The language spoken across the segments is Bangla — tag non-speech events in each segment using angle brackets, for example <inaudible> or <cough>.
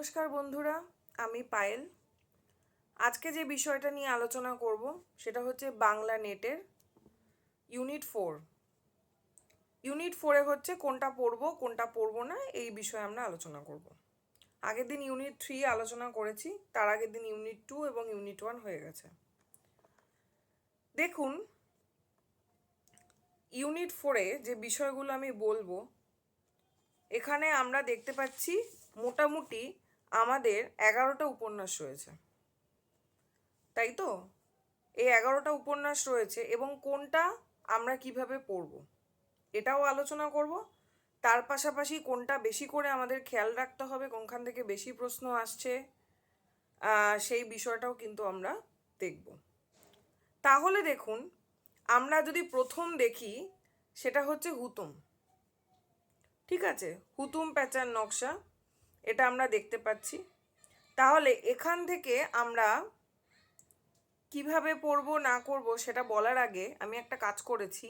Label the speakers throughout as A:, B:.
A: নমস্কার বন্ধুরা, আমি পায়েল। আজকে যে বিষয়টা নিয়ে আলোচনা করব সেটা হচ্ছে বাংলা নেটের ইউনিট ফোর। ইউনিট ফোরে হচ্ছে কোনটা পড়ব কোনটা পড়ব না, এই বিষয়ে আমরা আলোচনা করব। আগের দিন ইউনিট থ্রি আলোচনা করেছি, তার আগের দিন ইউনিট টু এবং ইউনিট ওয়ান হয়ে গেছে। দেখুন, ইউনিট ফোরে যে বিষয়গুলো আমি বলব, এখানে আমরা দেখতে পাচ্ছি মোটামুটি আমাদের এগারোটা উপন্যাস রয়েছে। তাই তো? এই এগারোটা উপন্যাস রয়েছে এবং কোনটা আমরা কীভাবে পড়ব? এটাও আলোচনা করব। তার পাশাপাশি কোনটা বেশি করে আমাদের খেয়াল রাখতে হবে, কোনখান থেকে বেশি প্রশ্ন আসছে সেই বিষয়টাও কিন্তু আমরা দেখব। তাহলে দেখুন, আমরা যদি প্রথম দেখি, সেটা হচ্ছে হুতুম। ঠিক আছে? হুতুম প্যাচার নকশা। এটা আমরা দেখতে পাচ্ছি। তাহলে এখান থেকে আমরা কীভাবে পড়ব, না করব সেটা বলার আগে আমি একটা কাজ করেছি।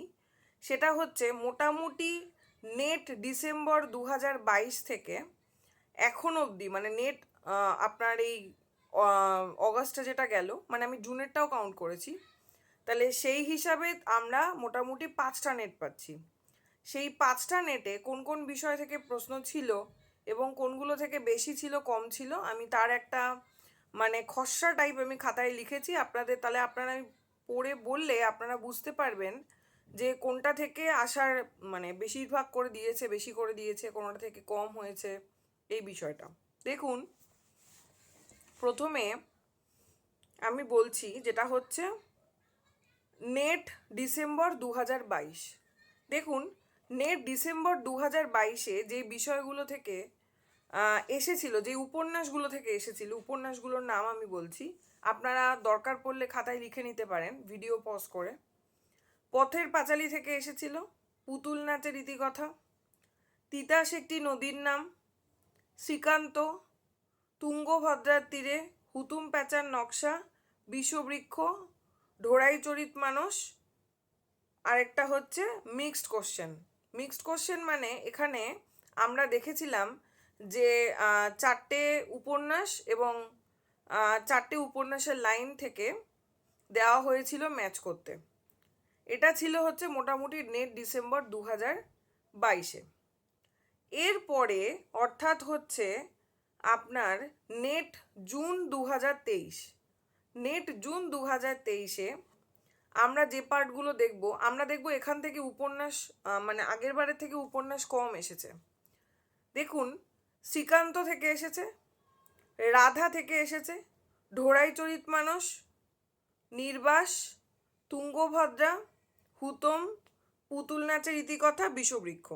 A: সেটা হচ্ছে মোটামুটি নেট ডিসেম্বর দু থেকে এখন অবধি মানে নেট আপনার এই অগাস্টে যেটা গেল মানে আমি জুনেরটাও কাউন্ট করেছি। তাহলে সেই হিসাবে আমরা মোটামুটি পাঁচটা নেট পাচ্ছি। সেই পাঁচটা নেটে কোন কোন বিষয় থেকে প্রশ্ন ছিল এবং কোনগুলো থেকে বেশি ছিল, কম ছিল, আমি তার একটা মানে খসড়া টাইপ আমি খাতায় লিখেছি। আপনাদের, তাহলে আপনারা আমি পড়ে বললে আপনারা বুঝতে পারবেন যে কোনটা থেকে আসার মানে বেশিরভাগ করে দিয়েছে, বেশি করে দিয়েছে, কোনটা থেকে কম হয়েছে, এই বিষয়টা। দেখুন, প্রথমে আমি বলছি যেটা হচ্ছে নেট ডিসেম্বর দু হাজার বাইশ। দেখুন নেট ডিসেম্বর দু হাজার বাইশে যে বিষয়গুলো থেকে এসেছিল, যে উপন্যাসগুলো থেকে এসেছিল, উপন্যাসগুলোর নাম আমি বলছি। আপনারা দরকার পড়লে খাতায় লিখে নিতে পারেন ভিডিও পজ করে। পথের পাঁচালী থেকে এসেছিল, পুতুল নাচের ইতিকথা। তিতাস একটি নদীর নাম। শ্রীকান্ত, তুঙ্গভদ্রার তীরে হুতুম প্যাঁচার নকশা, বিষবৃক্ষ, ঢোড়াই চরিত মানুষ। আরেকটা হচ্ছে মিক্সড কোশ্চেন মিক্সড কোশ্চেন মানে এখানে আমরা দেখেছিলাম যে চারটে উপন্যাস এবং চারটে উপন্যাসের লাইন থেকে দেওয়া হয়েছিল ম্যাচ করতে। এটা ছিল হচ্ছে মোটামুটি নেট ডিসেম্বর দু হাজার বাইশে। এরপরে অর্থাৎ হচ্ছে আপনার নেট জুন দু হাজার তেইশ। নেট জুন দু হাজার তেইশে আমরা যে পার্টগুলো দেখব, আমরা দেখব এখান থেকে উপন্যাস মানে আগের বারের থেকে উপন্যাস কম এসেছে। দেখুন শ্রীকান্ত থেকে এসেছে, রাধা থেকে এসেছে ঢোড়াই চরিত মানুষ নির্বাস, তুঙ্গভদ্রা, হুতম, পুতুল নাচের ইতিকথা, বিষবৃক্ষ।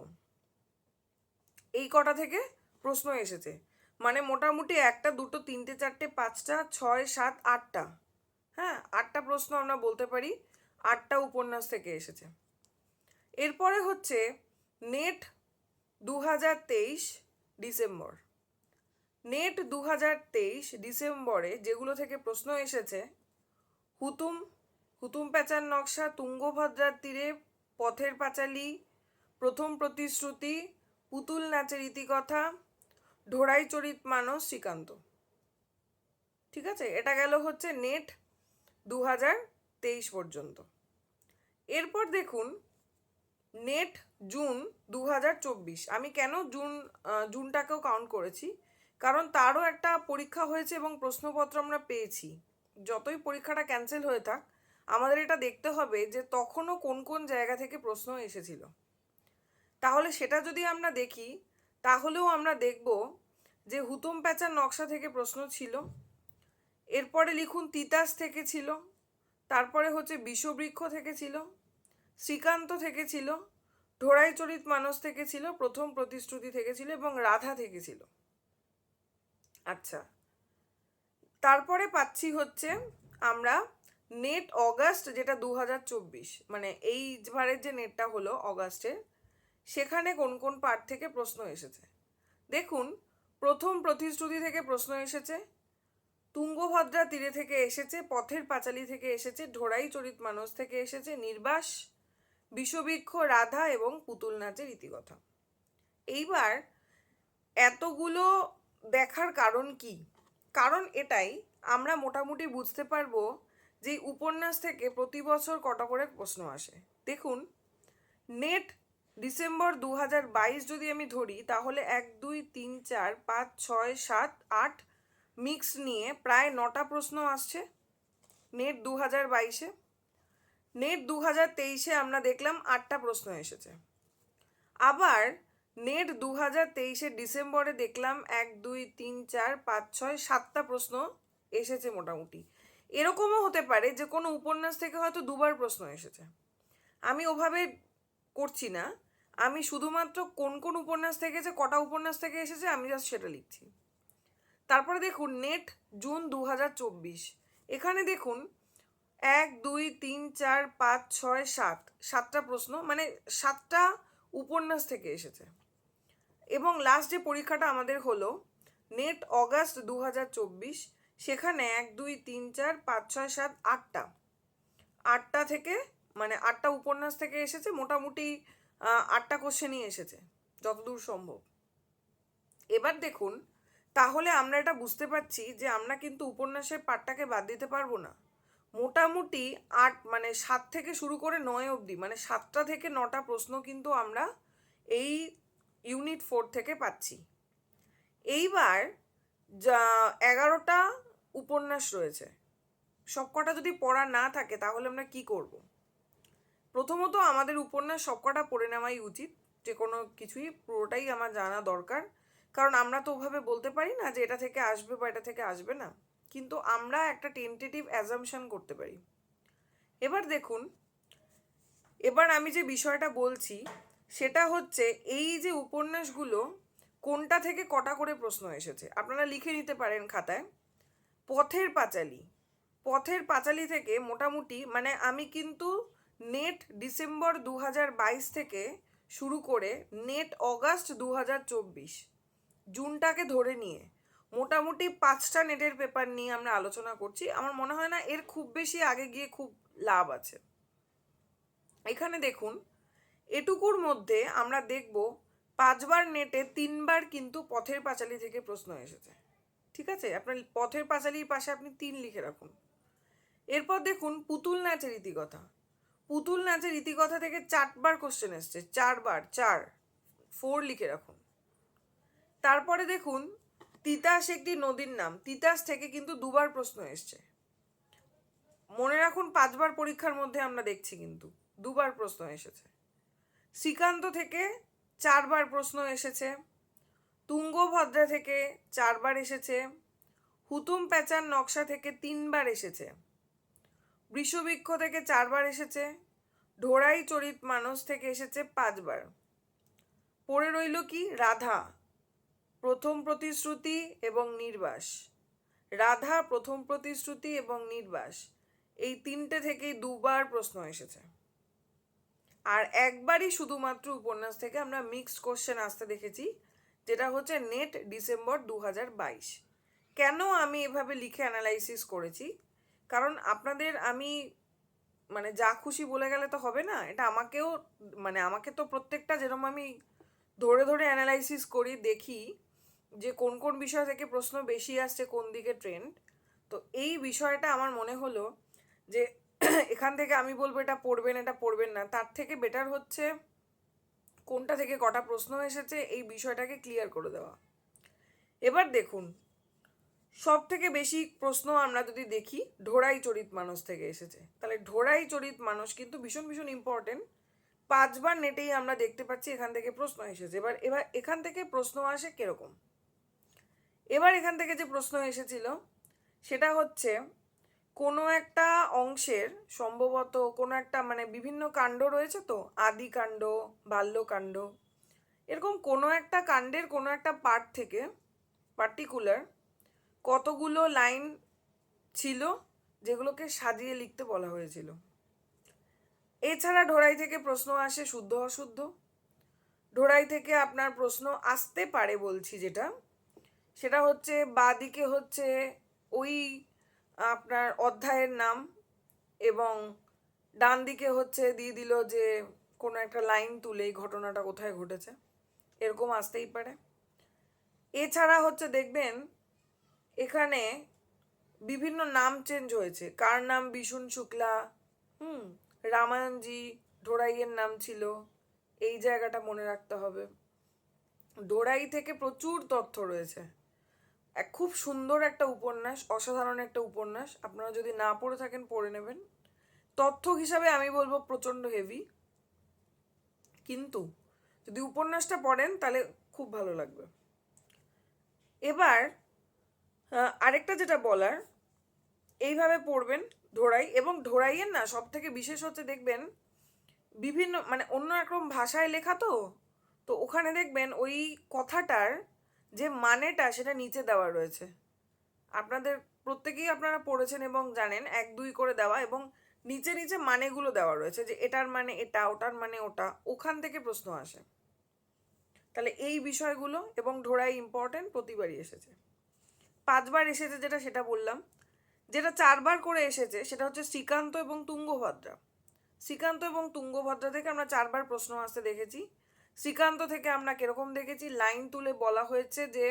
A: এই কটা থেকে প্রশ্ন এসেছে। মানে মোটামুটি একটা, দুটো, তিনটে, চারটে, পাঁচটা, ছয়, সাত, আটটা। হ্যাঁ আটটা প্রশ্ন আমরা বলতে পারি। আটটা উপন্যাস থেকে এসেছে। এরপরে হচ্ছে, নেট দু হাজার তেইশ ডিসেম্বর। নেট দু হাজার তেইশ ডিসেম্বরে যেগুলো থেকে প্রশ্ন এসেছে, হুতুম হুতুম প্যাচার নকশা, তুঙ্গভদ্রার তীরে পথের পাঁচালী, প্রথম প্রতিশ্রুতি, পুতুল নাচের ইতিকথা, ঢোড়াই চরিত মানস শ্রীকান্ত। ঠিক আছে? এটা গেল হচ্ছে নেট দু হাজার তেইশ পর্যন্ত। এরপর দেখুন, নেট জুন দু হাজার চব্বিশ। আমি কেন জুন জুনটাকেও কাউন্ট করেছি? কারণ তারও একটা পরীক্ষা হয়েছে এবং প্রশ্নপত্র আমরা পেয়েছি। যতই পরীক্ষাটা ক্যান্সেল হয়ে থাক, আমাদের এটা দেখতে হবে যে তখনও কোন কোন জায়গা থেকে প্রশ্ন এসেছিল। তাহলে সেটা যদি আমরা দেখি, তাহলেও আমরা দেখব যে হুতুম প্যাঁচার নকশা থেকে প্রশ্ন ছিল, এরপরে লিখুন তিতাস থেকে ছিল, তারপরে হচ্ছে বিষবৃক্ষ থেকে ছিল, শ্রীকান্ত থেকে ছিল চরিত মানুষ থেকে ছিল, প্রথম প্রতিশ্রুতি থেকে ছিল এবং রাধা থেকে ছিল। আচ্ছা। তারপরে পাচ্ছি হচ্ছে আমরা নেট অগাস্ট যেটা দু হাজার চব্বিশ মানে এই বারের যে নেটটা হলো অগাস্টের সেখানে কোন কোন পার্ট থেকে প্রশ্ন এসেছে? দেখুন, প্রথম প্রতিশ্রুতি থেকে প্রশ্ন এসেছে, তুঙ্গভদ্রা তীরে থেকে এসেছে, পথের পাঁচালী থেকে এসেছে ঢোড়াই চরিত মানুষ থেকে এসেছে, নির্বাস বিষবৃক্ষ রাধা এবং পুতুল নাচের ইতিকথা। এইবার এতগুলো দেখার কারণ কি? কারণ এটাই, আমরা মোটামুটি বুঝতে পারব যে উপন্যাস থেকে প্রতি বছর কটা করে প্রশ্ন আসে। দেখুন, নেট ডিসেম্বর দু বাইশ যদি আমি ধরি, তাহলে এক, দুই, তিন, চার, পাঁচ, ছয়, সাত, আট মিক্স নিয়ে প্রায় নটা প্রশ্ন আসছে নেট দু হাজার বাইশে। নেট দু হাজার তেইশে আমরা দেখলাম আটটা প্রশ্ন এসেছে। আবার নেট দু হাজার তেইশে ডিসেম্বরে দেখলাম এক, দুই, তিন, চার, পাঁচ, ছয়, সাতটা প্রশ্ন এসেছে মোটামুটি। এরকমও হতে পারে যে কোনো উপন্যাস থেকে হয়তো দুবার প্রশ্ন এসেছে। আমি ওভাবে করছি না। আমি শুধুমাত্র কোন কোন উপন্যাস থেকে যে কটা উপন্যাস থেকে এসেছে আমি জাস্ট সেটা লিখছি। তারপরে দেখুন, নেট জুন দু হাজার চব্বিশ। এখানে দেখুন এক, দুই, তিন, চার, পাঁচ, ছয়, সাত। সাতটা প্রশ্ন মানে সাতটা উপন্যাস থেকে এসেছে। এবং লাস্ট যে পরীক্ষাটা আমাদের হলো নেট অগাস্ট দু হাজার চব্বিশ, সেখানে এক, দুই, তিন, চার, পাঁচ, ছয়, সাত, আটটা। আটটা থেকে মানে আটটা উপন্যাস থেকে এসেছে, মোটামুটি আটটা কোশ্চেনই এসেছে, যতদূর সম্ভব। এবার দেখুন, তাহলে আমরা এটা বুঝতে পারছি যে আমরা কিন্তু উপন্যাসের পাঠটাকে বাদ দিতে পারব না। মোটামুটি আট মানে সাত থেকে শুরু করে নয় অবধি মানে সাতটা থেকে নটা প্রশ্ন কিন্তু আমরা এই ইউনিট ফোর থেকে পাচ্ছি। এইবার যা এগারোটা উপন্যাস রয়েছে সবকটা যদি পড়া না থাকে তাহলে আমরা কি করব? প্রথমত আমাদের উপন্যাস সবকটা পড়ে নেওয়াই উচিত, যে কোনো কিছুই পুরোটাই আমার জানা দরকার। কারণ আমরা তো ওভাবে বলতে পারি না যে এটা থেকে আসবে বা এটা থেকে আসবে না। কিন্তু আমরা একটা টেন্টেটিভ অ্যাজামশন করতে পারি। এবার দেখুন, এবার আমি যে বিষয়টা বলছি, সেটা হচ্ছে এই যে উপন্যাসগুলো কোনটা থেকে কটা করে প্রশ্ন এসেছে? আপনারা লিখে নিতে পারেন খাতায়। পথের পাঁচালী। পথের পাঁচালী থেকে মোটামুটি মানে আমি কিন্তু নেট ডিসেম্বর দু বাইশ থেকে শুরু করে নেট অগাস্ট দু হাজার চব্বিশ, জুনটাকে ধরে নিয়ে মোটামুটি পাঁচটা নেটের পেপার নিয়ে আমরা আলোচনা করছি। আমার মনে হয় না এর খুব বেশি আগে গিয়ে খুব লাভ আছে। এখানে দেখুন, এটুকুর মধ্যে আমরা দেখব পাঁচবার নেটে তিনবার কিন্তু পথের পাঁচালী থেকে প্রশ্ন এসেছে। ঠিক আছে? আপনার পথের পাঁচালীর পাশে আপনি তিন লিখে রাখুন। এরপর দেখুন, পুতুল নাচের ইতিকথা। পুতুল নাচের ইতিকথা থেকে চারবার কোশ্চেন এসছে। চারবার, চার ফোর লিখে রাখুন। তারপরে দেখুন তিতাস একটি নদীর নাম। তিতাস থেকে কিন্তু দুবার প্রশ্ন এসছে। মনে রাখুন, পাঁচবার পরীক্ষার মধ্যে আমরা দেখছি কিন্তু দুবার প্রশ্ন এসেছে। শ্রীকান্ত থেকে চারবার প্রশ্ন এসেছে। তুঙ্গভদ্রা থেকে চারবার এসেছে। হুতুম প্যাচার নকশা থেকে তিনবার এসেছে। বৃষবৃক্ষ থেকে চারবার এসেছে। ঢোড়াই চরিত মানুষ থেকে এসেছে পাঁচবার। পড়ে রইল কি? রাধা। প্রথম প্রতিশ্রুতি এবং নির্বাস। রাধা প্রথম প্রতিশ্রুতি এবং নির্বাস। এই তিনটে থেকেই দুবার প্রশ্ন এসেছে। আর একবারই শুধুমাত্র উপন্যাস থেকে আমরা মিক্সড কোশ্চেন আসতে দেখেছি, যেটা হচ্ছে নেট ডিসেম্বর দু বাইশ। কেন আমি এভাবে লিখে অ্যানালাইসিস করেছি? কারণ আপনাদের আমি মানে যা খুশি বলে গেলে তো হবে না, এটা আমাকেও মানে আমাকে তো প্রত্যেকটা যেরকম আমি ধরে ধরে অ্যানালাইসিস করি, দেখি যে কোন কোন বিষয় থেকে প্রশ্ন বেশি আসছে, কোন দিকে ট্রেন্ড তো এই বিষয়টা আমার মনে হলো যে <clears throat> এখান থেকে আমি বলব এটা পড়বেন এটা পড়বেন না। তার থেকে বেটার হচ্ছে কোনটা থেকে কটা প্রশ্ন এসেছে, এই বিষয়টাকে ক্লিয়ার করে দেওয়া। এবার দেখুন সব থেকে বেশি প্রশ্ন আমরা যদি দেখি, ঢোড়াই চরিত মানুষ থেকে এসেছে। তাহলে ঢোড়াই চরিত মানুষ কিন্তু ভীষণ ভীষণ ইম্পর্টেন্ট পাঁচবার নেটেই আমরা দেখতে পাচ্ছি এখান থেকে প্রশ্ন এসেছে। এবার এবার এখান থেকে প্রশ্ন আসে কীরকম? এবার এখান থেকে যে প্রশ্ন এসেছিল, সেটা হচ্ছে কোনো একটা অংশের সম্ভবত কোনো একটা মানে বিভিন্ন কাণ্ড রয়েছে তো? আদি কাণ্ড বাল্যকাণ্ড এরকম কোনো একটা কাণ্ডের কোনো একটা পার্ট থেকে পার্টিকুলার কতগুলো লাইন ছিল যেগুলোকে সাজিয়ে লিখতে বলা হয়েছিল? এছাড়া ঢোড়াই থেকে প্রশ্ন আসে শুদ্ধ অশুদ্ধ ঢোড়াই থেকে আপনার প্রশ্ন আসতে পারে বলছি যেটা। সেটা হচ্ছে বাদিকে হচ্ছে ওই আপনার অধ্যায়ের নাম এবং ডান দিকে হচ্ছে দিয়ে দিল যে কোনো একটা লাইন তুলে এই ঘটনাটা কোথায় ঘটেছে। এরকম আসতেই পারে। এছাড়া হচ্ছে দেখবেন এখানে বিভিন্ন নাম চেঞ্জ হয়েছে। কার নাম বিশুন শুক্লা? হুম, রামায়ণজি ঢোড়াইয়ের নাম ছিল। এই জায়গাটা মনে রাখতে হবে। ডোরাই থেকে প্রচুর তথ্য রয়েছে। এক খুব সুন্দর একটা উপন্যাস, অসাধারণ একটা উপন্যাস। আপনারা যদি না পড়ে থাকেন, পড়ে নেবেন। তথ্য হিসাবে আমি বলব প্রচণ্ড হেভি কিন্তু যদি উপন্যাসটা পড়েন, তাহলে খুব ভালো লাগবে। এবার আরেকটা যেটা বলার, এইভাবে পড়বেন ঢোড়াই এবং ঢোড়াইয়ের না সব থেকে বিশেষ হচ্ছে দেখবেন, বিভিন্ন মানে অন্য একরকম ভাষায় লেখা তো তো ওখানে দেখবেন ওই কথাটার যে মানেটা সেটা নিচে দেওয়া রয়েছে। আপনাদের প্রত্যেকেই আপনারা পড়েছেন এবং জানেন, এক দুই করে দেওয়া এবং নিচে নিচে মানেগুলো দেওয়া রয়েছে যে এটার মানে এটা, ওটার মানে ওটা, ওখান থেকে প্রশ্ন আসে। তাহলে এই বিষয়গুলো এবং ঢোড়াই ইম্পর্টেন্ট প্রতিবারই এসেছে। পাঁচবার এসেছে যেটা সেটা বললাম। যেটা চারবার করে এসেছে সেটা হচ্ছে শ্রীকান্ত এবং তুঙ্গভদ্রা। শ্রীকান্ত এবং তুঙ্গভদ্রা থেকে আমরা চারবার প্রশ্ন আসতে দেখেছি। শ্রীকান্ত থেকে আমরা কীরকম দেখেছি? লাইন তুলে বলা হয়েছে যে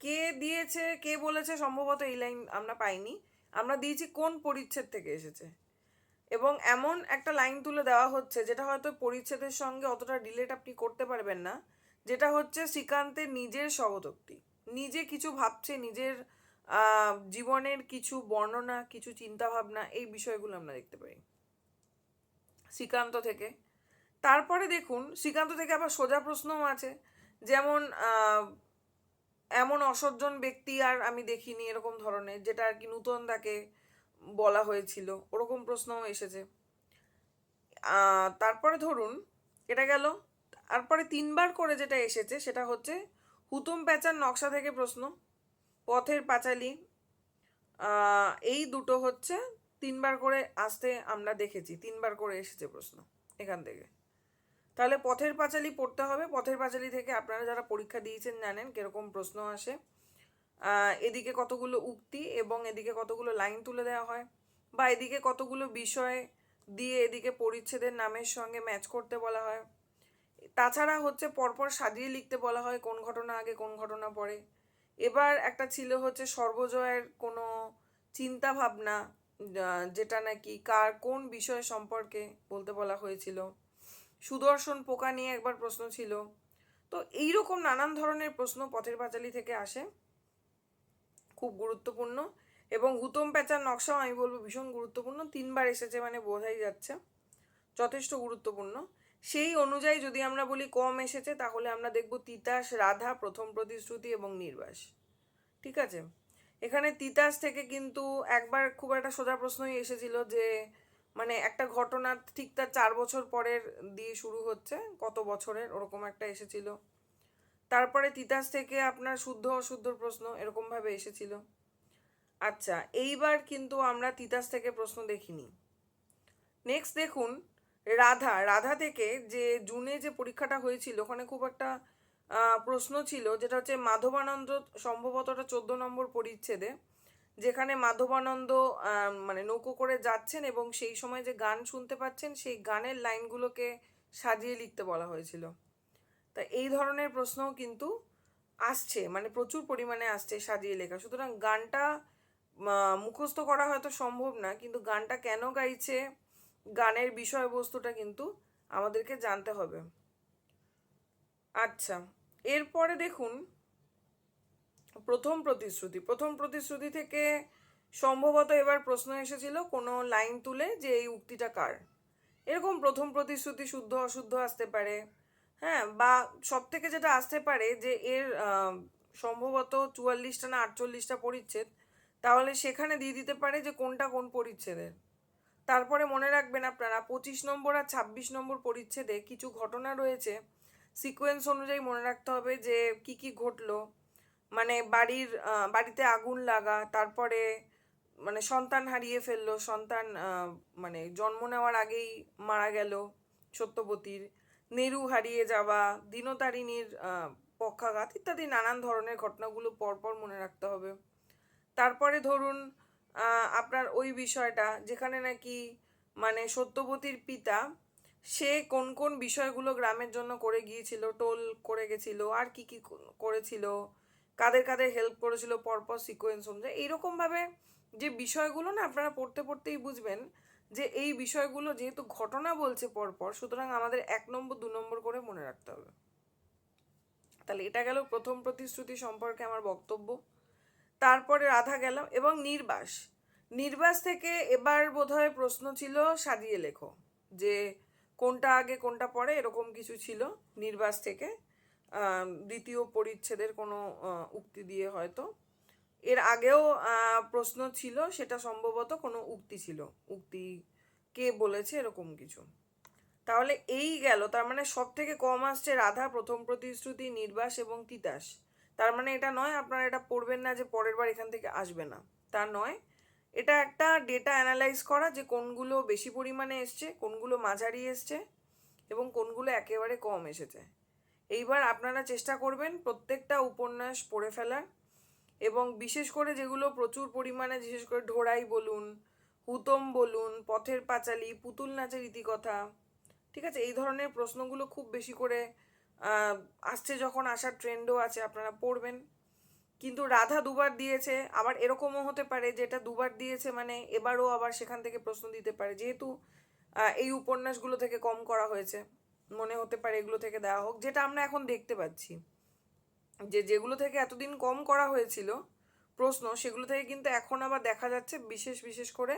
A: কে দিয়েছে, কে বলেছে, সম্ভবত এই লাইন আমরা পাইনি। আমরা দিয়েছি কোন পরিচ্ছেদ থেকে এসেছে। এবং এমন একটা লাইন তুলে দেওয়া হচ্ছে যেটা হয়তো পরিচ্ছেদের সঙ্গে অতটা রিলেট আপনি করতে পারবেন না। যেটা হচ্ছে শ্রীকান্তের নিজের স্বগতোক্তি নিজে কিছু ভাবছে, নিজের জীবনের কিছু বর্ণনা, কিছু চিন্তাভাবনা, এই বিষয়গুলো আমরা দেখতে পাই। শ্রীকান্ত থেকে তারপরে দেখুন, শ্রীকান্ত থেকে আবার সোজা প্রশ্নও আছে। যেমন এমন অসজ্জন ব্যক্তি আর আমি দেখিনি এরকম ধরনের, যেটা আর কি নূতন তাকে বলা হয়েছিল, ওরকম প্রশ্নও এসেছে। তারপরে ধরুন, এটা গেল। তারপরে তিনবার করে যেটা এসেছে, সেটা হচ্ছে, হুতুম প্যাঁচার নকশা থেকে প্রশ্ন, পথের পাঁচালী। এই দুটো হচ্ছে, তিনবার করে আসতে আমরা দেখেছি, তিনবার করে এসেছে প্রশ্ন, এখান থেকে। তাহলে পথের পাঁচালী পড়তে হবে। পথের পাঁচালী থেকে আপনারা যারা পরীক্ষা দিয়েছেন জানেন কীরকম প্রশ্ন আসে। এদিকে কতগুলো উক্তি এবং এদিকে কতগুলো লাইন তুলে দেওয়া হয় বা এদিকে কতগুলো বিষয় দিয়ে এদিকে পরিচ্ছেদের নামের সঙ্গে ম্যাচ করতে বলা হয়। তাছাড়া হচ্ছে পরপর সাজিয়ে লিখতে বলা হয় কোন ঘটনা আগে, কোন ঘটনা পরে। এবার একটা ছিল হচ্ছে সর্বজয়ের কোনো চিন্তা ভাবনা যেটা নাকি কার কোন বিষয় সম্পর্কে বলতে বলা হয়েছিল। সুদর্শন পোকা নিয়ে একবার প্রশ্ন ছিল। তো এইরকম নানান ধরনের প্রশ্ন পথের পাঁচালী থেকে আসে। খুব গুরুত্বপূর্ণ। এবং হুতম প্যাঁচার নকশাও আমি বলব ভীষণ গুরুত্বপূর্ণ। তিনবার এসেছে মানে বোঝাই যাচ্ছে। যথেষ্ট গুরুত্বপূর্ণ। সেই অনুযায়ী যদি আমরা বলি কম এসেছে, তাহলে আমরা দেখব তিতাস, রাধা, প্রথম প্রতিশ্রুতি এবং নির্বাস। ঠিক আছে? এখানে তিতাস থেকে কিন্তু একবার খুব একটা সোজা প্রশ্নই এসেছিল যে মানে একটা ঘটনা ঠিক তার চার বছর পরের দিয়ে শুরু হচ্ছে, কত বছরের, ওরকম একটা এসেছিল। তারপরে তিতাস থেকে আপনার শুদ্ধ অশুদ্ধর প্রশ্ন এরকমভাবে এসেছিল। আচ্ছা এইবার কিন্তু আমরা তিতাস থেকে প্রশ্ন দেখিনি। নেক্সট দেখুন, রাধা রাধা থেকে যে জুনে যে পরীক্ষাটা হয়েছিল, ওখানে খুব একটা প্রশ্ন ছিল, যেটা হচ্ছে মাধবানন্দ সম্ভবত চোদ্দ নম্বর পরিচ্ছেদে। যেখানে মাধবানন্দ মানে নৌকো করে যাচ্ছেন এবং সেই সময় যে গান শুনতে পাচ্ছেন, সেই গানের লাইনগুলোকে সাজিয়ে লিখতে বলা হয়েছিল। তা এই ধরনের প্রশ্নও কিন্তু আসছে মানে প্রচুর পরিমাণে আসছে সাজিয়ে লেখা। সুতরাং গানটা মুখস্থ করা হয়তো সম্ভব না, কিন্তু গানটা কেন গাইছে, গানের বিষয়বস্তুটা কিন্তু আমাদেরকে জানতে হবে। আচ্ছা এরপরে দেখুন প্রথম প্রতিশ্রুতি প্রথম প্রতিশ্রুতি থেকে সম্ভবত এবার প্রশ্ন এসেছিল কোনো লাইন তুলে যে এই উক্তিটা কার। এরকম প্রথম প্রতিশ্রুতি শুদ্ধ অশুদ্ধ আসতে পারে হ্যাঁ বা সব থেকে যেটা আসতে পারে যে এর সম্ভবত চুয়াল্লিশটা না আটচল্লিশটা পরিচ্ছেদ, তাহলে সেখানে দিয়ে দিতে পারে যে কোনটা কোন পরিচ্ছেদের তারপরে মনে রাখবেন আপনারা, পঁচিশ নম্বর আর ছাব্বিশ নম্বর পরিচ্ছেদে কিছু ঘটনা রয়েছে। সিকোয়েন্স অনুযায়ী মনে রাখতে হবে যে কি কি ঘটলো মানে বাড়ির বাড়িতে আগুন লাগা, তারপরে মানে সন্তান হারিয়ে ফেলল, সন্তান মানে জন্ম নেওয়ার আগেই মারা গেল সত্যবতীর। নেরু হারিয়ে যাওয়া, দিনতারিণীর পক্ষাঘাত ইত্যাদি নানান ধরনের ঘটনাগুলো পরপর মনে রাখতে হবে। তারপরে ধরুন আপনার ওই বিষয়টা যেখানে নাকি মানে সত্যবতীর পিতা, সে কোন কোন বিষয়গুলো গ্রামের জন্য করে গিয়েছিল, টোল করে গেছিল, আর কি কি করেছিল কাদের কাদের হেল্প করেছিল, পরপর সিকোয়েন্স অনুযায়ী। এইরকমভাবে যে বিষয়গুলো না আপনারা পড়তে পড়তেই বুঝবেন যে এই বিষয়গুলো যেহেতু ঘটনা বলছে পরপর, সুতরাং আমাদের এক নম্বর, দু নম্বর করে মনে রাখতে হবে। তাহলে এটা গেল প্রথম প্রতিশ্রুতি সম্পর্কে আমার বক্তব্য। তারপরে রাধা গেলাম এবং নির্বাস। নির্বাস থেকে এবার বোধহয় প্রশ্ন ছিল, সাজিয়ে লেখো যে কোনটা আগে, কোনটা পরে, এরকম কিছু ছিল নির্বাস থেকে। দ্বিতীয় পরিচ্ছেদের কোনো উক্তি দিয়ে হয়তো। এর আগেও প্রশ্ন ছিল, সেটা সম্ভবত কোনো উক্তি ছিল। উক্তি কে বলেছে, এরকম কিছু। তাহলে এই গেল, তার মানে সব থেকে কম আসছে রাধা, প্রথম প্রতিশ্রুতি, নির্বাস এবং তিতাস। তার মানে এটা নয়, আপনারা এটা পড়বেন না যে পরের বার এখান থেকে আসবে না। তা নয়, এটা একটা ডেটা অ্যানালাইজ করা যে কোনগুলো বেশি পরিমাণে এসছে, কোনগুলো মাঝারি এসছে এবং কোনগুলো একেবারে কম এসেছে। এইবার আপনারা চেষ্টা করবেন প্রত্যেকটা উপন্যাস পড়ে ফেলার এবং বিশেষ করে যেগুলো প্রচুর পরিমাণে, বিশেষ করে ঢোড়াই বলুন, হুতম বলুন, পথের পাঁচালী, পুতুল নাচের ইতিকথা, ঠিক আছে? এই ধরনের প্রশ্নগুলো খুব বেশি করে আসছে যখন আসার ট্রেন্ডও আছে, আপনারা পড়বেন। কিন্তু রাধা দুবার দিয়েছে, আবার এরকমও হতে পারে যেটা দুবার দিয়েছে মানে এবারও আবার সেখান থেকে প্রশ্ন দিতে পারে, যেহেতু এই উপন্যাসগুলো থেকে কম করা হয়েছে। মনে হতে পারে এগুলো থেকে দেওয়া হোক, যেটা আমরা এখন দেখতে পাচ্ছি। যে যেগুলো থেকে এতদিন কম করা হয়েছিল প্রশ্ন, সেগুলো থেকে কিন্তু এখন আবার দেখা যাচ্ছে বিশেষ বিশেষ করে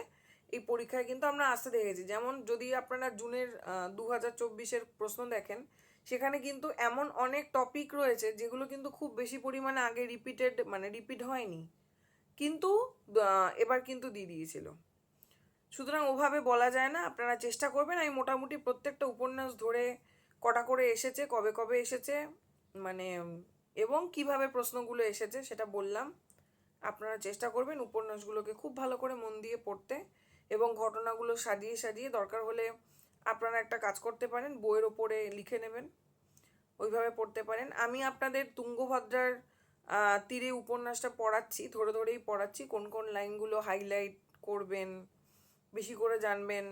A: এই পরীক্ষায় কিন্তু আমরা আসতে দেখেছি। যেমন যদি আপনারা জুনের দু হাজার চব্বিশের প্রশ্ন দেখেন, সেখানে কিন্তু এমন অনেক টপিক রয়েছে যেগুলো কিন্তু খুব বেশি পরিমাণে আগে রিপিটেড মানে রিপিট হয়নি। কিন্তু এবার কিন্তু দিয়ে দিয়েছিল। সুতরাং ওভাবে বলা যায় না, আপনারা চেষ্টা করবেন। আমি মোটামুটি প্রত্যেকটা উপন্যাস ধরে কটা করে এসেছে, কবে কবে এসেছে মানে এবং কীভাবে প্রশ্নগুলো এসেছে সেটা বললাম। আপনারা চেষ্টা করবেন উপন্যাসগুলোকে খুব ভালো করে মন দিয়ে পড়তে এবং ঘটনাগুলো সাজিয়ে সাজিয়ে দরকার হলে আপনারা একটা কাজ করতে পারেন, বইয়ের ওপরে লিখে নেবেন, ওইভাবে পড়তে পারেন। আমি আপনাদের তুঙ্গভদ্রার তীরে উপন্যাসটা পড়াচ্ছি, ধরে ধরেই পড়াচ্ছি, কোন কোন লাইনগুলো হাইলাইট করবেন বেশি করে জানবেন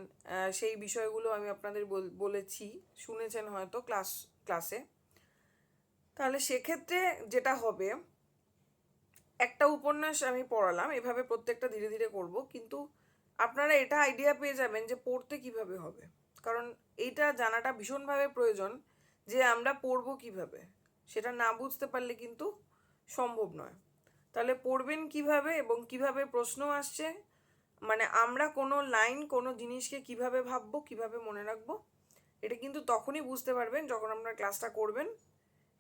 A: সেই বিষয়গুলো আমি আপনাদের বলেছি, শুনেছেন হয়তো ক্লাস, ক্লাসে। তাহলে সেক্ষেত্রে যেটা হবে, একটা উপন্যাস আমি পড়ালাম, এভাবে প্রত্যেকটা ধীরে ধীরে করব, কিন্তু আপনারা এটা আইডিয়া পেয়ে যাবেন যে পড়তে কীভাবে হবে। কারণ এইটা জানাটা ভীষণভাবে প্রয়োজন যে আমরা পড়ব কীভাবে। সেটা না বুঝতে পারলে কিন্তু সম্ভব নয়। তাহলে পড়বেন কীভাবে এবং কীভাবে প্রশ্ন আসছে মানে আমরা কোনো লাইন, কোনো জিনিসকে কীভাবে ভাববো, কীভাবে মনে রাখব, এটা কিন্তু তখনই বুঝতে পারবেন যখন আপনারা ক্লাসটা করবেন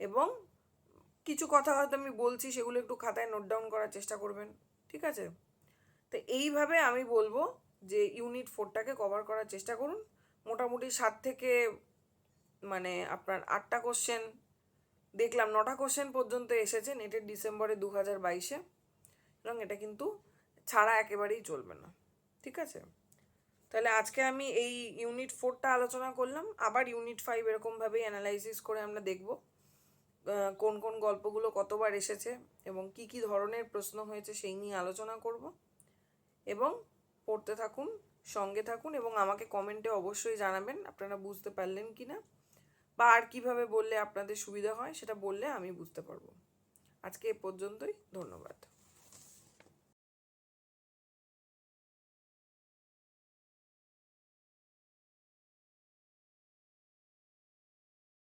A: এবং কিছু কথা হয়তো আমি বলছি, সেগুলো একটু খাতায় নোট ডাউন করার চেষ্টা করবেন, ঠিক আছে? তো এইভাবে আমি বলব যে ইউনিট ফোরটাকে কভার করার চেষ্টা করুন। মোটামুটি সাত থেকে মানে আপনার আটটা কোশ্চেন দেখলাম নটা কোশ্চেন পর্যন্ত এসেছে, নেটের ডিসেম্বরে দু হাজার বাইশে, এবং এটা কিন্তু ছাড়া একেবারেই চলবে না। ঠিক আছে? তাহলে আজকে আমি এই ইউনিট ফোরটা আলোচনা করলাম। আবার ইউনিট ফাইভ এরকমভাবেই অ্যানালাইসিস করে আমরা দেখব কোন কোন গল্পগুলো কতবার এসেছে এবং কি কি ধরনের প্রশ্ন হয়েছে সেই নিয়ে আলোচনা করব। এবং পড়তে থাকুন, সঙ্গে থাকুন এবং আমাকে কমেন্টে অবশ্যই জানাবেন আপনারা বুঝতে পারলেন কি না বা আর কীভাবে বললে আপনাদের সুবিধা হয় সেটা বললে আমি বুঝতে পারব। আজকে এ পর্যন্তই, ধন্যবাদ।